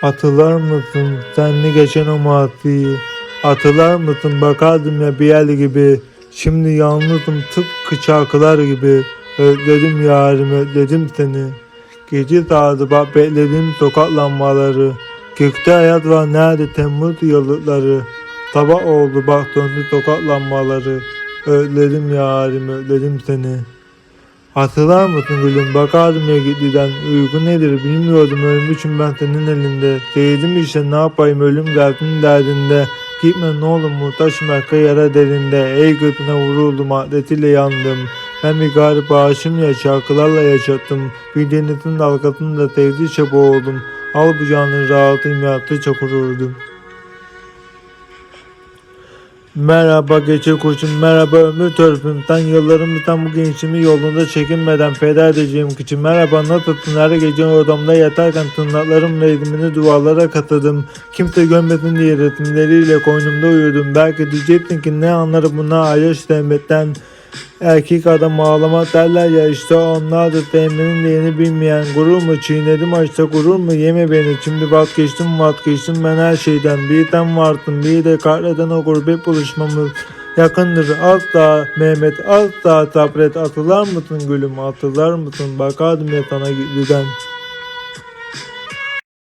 Hatırlar mısın senli geçen o masiyi? Hatırlar mısın bakardım ya bir yer gibi. Şimdi yalnızım tıpkı çarkılar gibi. Özledim yarimi özledim seni. Gece saati bak bekledim sokak lambaları. Gökte hayat var nerede Temmuz yıllıkları. Sabah oldu bak döndü sokak lambaları. Özledim yarimi özledim seni. Hatırlar mısın gülüm? Bakardım ya gitgiden. Uyku nedir bilmiyordum. Ölmüşüm ben senin elinde. Sevdim işte ne yapayım? Ölüm gelsin derdinde. Gitme ne olur muhtaçım arka yara derinde. Ey götüne vuruldum atletiyle yandım. Ben bir garip aşım ya şarkılarla yaşattım. Bir denizin dalgasında sevdikçe boğuldum Al bu canın rahatıyım yattıkça kururdum Merhaba gece kuşum, merhaba ömür törpüm. Sen yıllarımı tam bu gençliğimi yolunda çekinmeden feda edeceğim kişi. Merhaba nasılsın? Her gece odamda yatarken tırnaklarımla elimini duvarlara katadım. Kimse görmesin diye resimleriyle koynumda uyudum. Belki diyeceksin ki ne anlarım buna ayyaş sevmekten. Erkek adam ağlamak derler ya işte onlar da sevmenin değerini bilmeyen gurur mu? Çiğnedim açta gurur mu? Yeme beni. Şimdi vazgeçtim vazgeçtim. Ben her şeyden bir sen varsın bir de kahreden o gurbet buluşmamız yakındır. Asla Mehmet asla sabret hatırlar mısın gülüm? Hatırlar mısın? Bakardım ya sana giden